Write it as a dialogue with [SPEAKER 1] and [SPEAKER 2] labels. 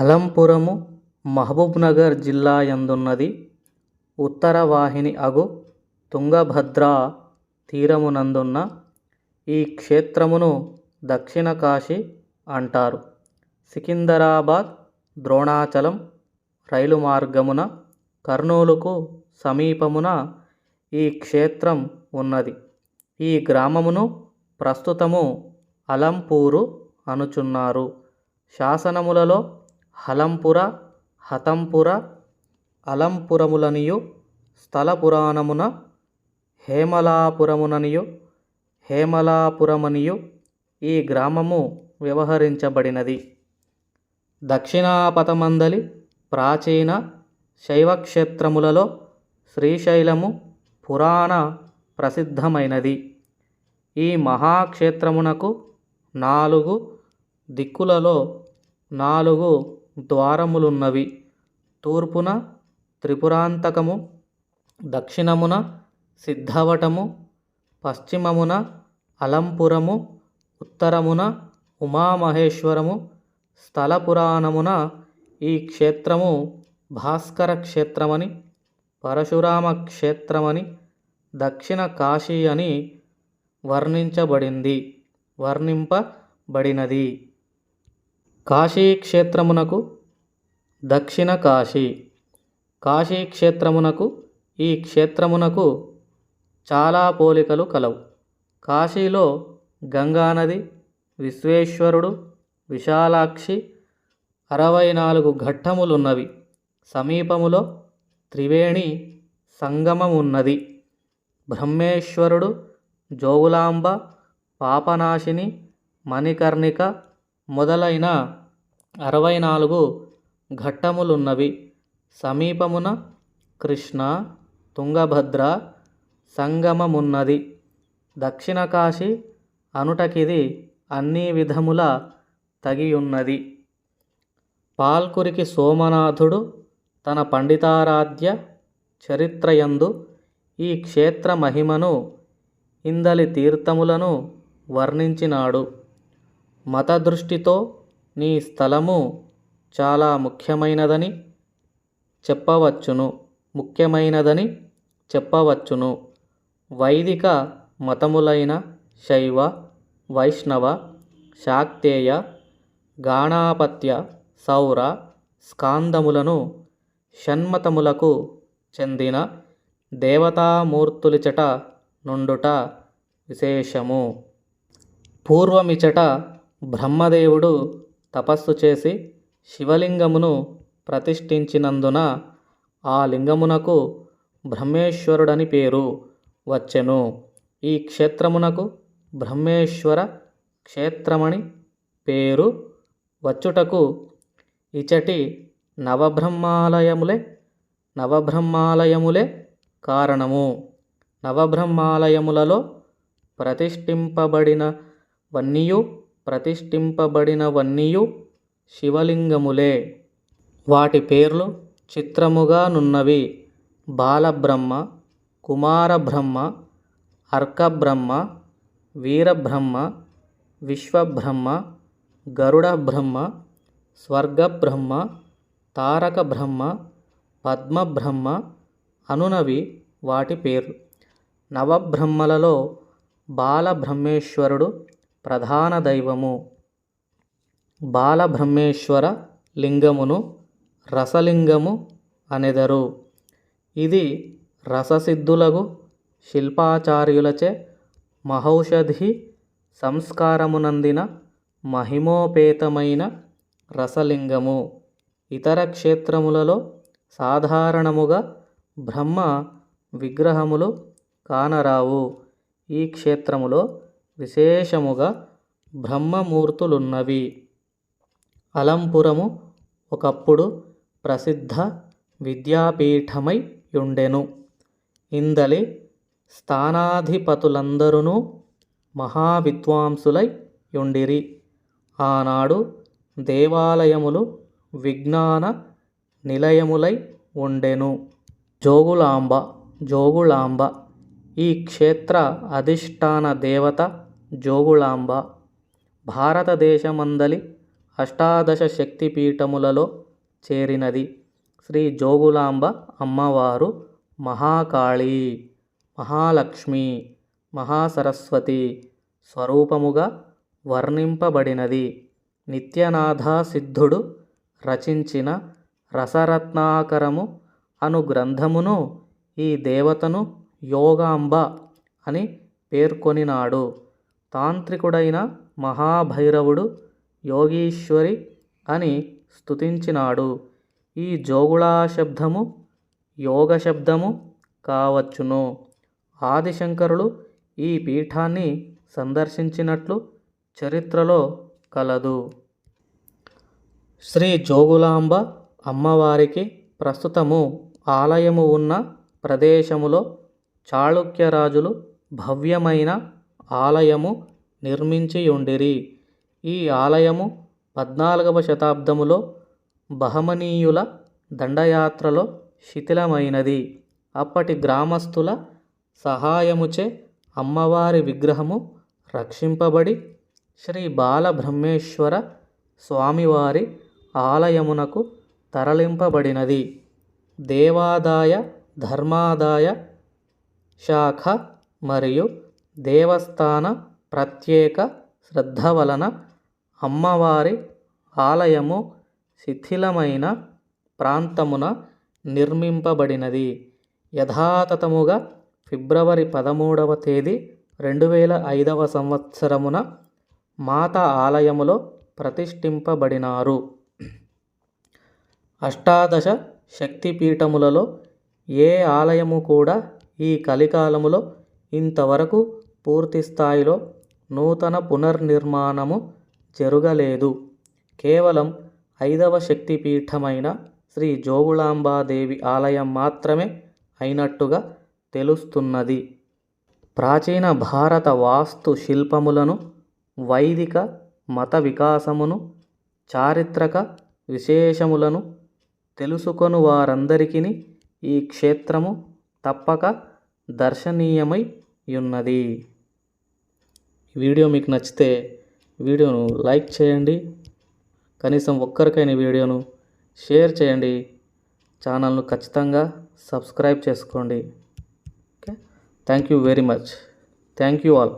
[SPEAKER 1] అలంపురము మహబూబ్నగర్ జిల్లా యందున్నది. ఉత్తర వాహిని అగు తుంగభద్రా తీరమునందున్న ఈ క్షేత్రమును దక్షిణ కాశీ అంటారు. సికిందరాబాద్ ద్రోణాచలం రైలు మార్గమున కర్నూలుకు సమీపమున ఈ క్షేత్రం ఉన్నది. ఈ గ్రామమును ప్రస్తుతము అలంపూరు అనుచున్నారు. శాసనములలో హలంపుర హతంపుర అలంపురములనియు స్థల పురాణమున హేమలాపురముననియు హేమలాపురమనియు ఈ గ్రామము వ్యవహరించబడినది. దక్షిణాపథమందలి ప్రాచీన శైవక్షేత్రములలో శ్రీశైలము పురాణ ప్రసిద్ధమైనది. ఈ మహాక్షేత్రమునకు నాలుగు దిక్కులలో నాలుగు ద్వారములున్నవి. తూర్పున త్రిపురాంతకము దక్షిణమున సిద్ధవటము పశ్చిమమున అలంపురము ఉత్తరమున ఉమామహేశ్వరము స్థల పురాణమున ఈ క్షేత్రము భాస్కర క్షేత్రమని పరశురామ క్షేత్రమని దక్షిణ కాశీ అని వర్ణించబడింది వర్ణింపబడినది. కాశీ క్షేత్రమునకు దక్షిణ కాశీ. కాశీ క్షేత్రమునకు ఈ క్షేత్రమునకు చాలా పోలికలు కలవు. కాశీలో గంగానది విశ్వేశ్వరుడు విశాలాక్షి అరవై నాలుగు ఘట్టములున్నవి. సమీపములో త్రివేణి సంగమమున్నది. బ్రహ్మేశ్వరుడు జోగులాంబ పాపనాశిని మణికర్ణిక మొదలైన అరవై నాలుగు ఘట్టములున్నవి. సమీపమున కృష్ణ తుంగభద్ర సంగమమున్నది. దక్షిణ కాశీ అనుటకిది అన్ని విధముల తగియున్నది. పాల్కురికి సోమనాథుడు తన పండితారాధ్య చరిత్రయందు ఈ క్షేత్ర మహిమను ఇందలి తీర్థములను వర్ణించినాడు. మత దృష్టితో నీ స్థలము చాలా ముఖ్యమైనదని చెప్పవచ్చును ముఖ్యమైనదని చెప్పవచ్చును. వైదిక మతములైన శైవ వైష్ణవ శాక్తేయ గాణాపత్య సౌర స్కాందములను షణ్మతములకు చెందిన దేవతామూర్తులిచట నుండుట విశేషము. పూర్వమిచట బ్రహ్మదేవుడు తపస్సు చేసి శివలింగమును ప్రతిష్ఠించినందున ఆ లింగమునకు బ్రహ్మేశ్వరుడని పేరు వచ్చెను. ఈ క్షేత్రమునకు బ్రహ్మేశ్వర క్షేత్రమని పేరు వచ్చుటకు ఇచటి నవబ్రహ్మాలయములే నవబ్రహ్మాలయములే కారణము. నవబ్రహ్మాలయములలో ప్రతిష్ఠింపబడినవన్నీయు ప్రతిష్ఠింపబడినవన్నీయు శివలింగములే. వాటి పేర్లు చిత్రముగా నున్నవి. బాలబ్రహ్మ కుమారబ్రహ్మ అర్కబ్రహ్మ వీరబ్రహ్మ విశ్వబ్రహ్మ గరుడబ్రహ్మ స్వర్గబ్రహ్మ తారకబ్రహ్మ పద్మబ్రహ్మ అనునవి వాటి పేర్లు. నవబ్రహ్మలలో బాలబ్రహ్మేశ్వరుడు ప్రధాన దైవము బాలబ్రహ్మేశ్వర లింగమును రసలింగము అనెదరు. ఇది రససిద్ధులగు శిల్పాచార్యులచే మహౌషధి సంస్కారమునందిన మహిమోపేతమైన రసలింగము. ఇతర క్షేత్రములలో సాధారణముగా బ్రహ్మ విగ్రహములు కానరావు. ఈ క్షేత్రములో విశేషముగా బ్రహ్మమూర్తులున్నవి. అలంపురము ఒకప్పుడు ప్రసిద్ధ విద్యాపీఠమై యుండెను. ఇందలి స్థానాధిపతులందరూ మహావిద్వాంసులై యుండిరి. ఆనాడు దేవాలయములు విజ్ఞాన నిలయములై ఉండెను. జోగులాంబ జోగులాంబ ఈ క్షేత్ర అధిష్టాన దేవత జోగులాంబ భారతదేశమందలి అష్టాదశ శక్తిపీఠములలో చేరినది. శ్రీ జోగులాంబ అమ్మవారు మహాకాళి మహాలక్ష్మి మహాసరస్వతి స్వరూపముగా వర్ణింపబడినది. నిత్యనాథ సిద్ధుడు రచించిన రసరత్నాకరము అను గ్రంథమును ఈ దేవతను యోగాంబ అని పేర్కొనినాడు. తాంత్రికుడైన మహాభైరవుడు యోగీశ్వరి అని స్తుతించినాడు. ఈ జోగుళా శబ్దము యోగ శబ్దము కావచ్చును. ఆదిశంకరులు ఈ పీఠాన్ని సందర్శించినట్లు చరిత్రలో కలదు. శ్రీ జోగులాంబ అమ్మవారికి ప్రస్తుతము ఆలయము ఉన్న ప్రదేశములో చాళుక్య రాజులు భవ్యమైన ఆలయము నిర్మించియుండిరి. ఈ ఆలయము పద్నాలుగవ శతాబ్దములో బహమనీయుల దండయాత్రలో శిథిలమైనది. అప్పటి గ్రామస్తుల సహాయముచే అమ్మవారి విగ్రహము రక్షింపబడి శ్రీ బాలబ్రహ్మేశ్వర స్వామివారి ఆలయమునకు తరలింపబడినది. దేవాదాయ ధర్మాదాయ శాఖ మరియు దేవస్థాన ప్రత్యేక శ్రద్ధ వలన అమ్మవారి ఆలయము శిథిలమైన ప్రాంతమున నిర్మింపబడినది. యథాతథముగా ఫిబ్రవరి పదమూడవ తేదీ రెండు వేల ఐదవ సంవత్సరమున మాత ఆలయములో ప్రతిష్ఠింపబడినారు. అష్టాదశ శక్తిపీఠములలో ఏ ఆలయము కూడా ఈ కలికాలములో ఇంతవరకు పూర్తి స్థాయిలో నూతన పునర్నిర్మాణము జరుగలేదు. కేవలం ఐదవ శక్తిపీఠమైన శ్రీ జోగులాంబాదేవి ఆలయం మాత్రమే అయినట్టుగా తెలుస్తున్నది. ప్రాచీన భారత వాస్తు శిల్పములను వైదిక మత వికాసమును చారిత్రక విశేషములను తెలుసుకొని వారందరికీ ఈ క్షేత్రము తప్పక దర్శనీయమై ఉన్నది. వీడియో మీకు నచ్చితే వీడియోను లైక్ చేయండి. కనీసం ఒక్కరికైన వీడియోను షేర్ చేయండి. ఛానల్ను ఖచ్చితంగా సబ్స్క్రైబ్ చేసుకోండి. Okay? Thank you very much. Thank you all.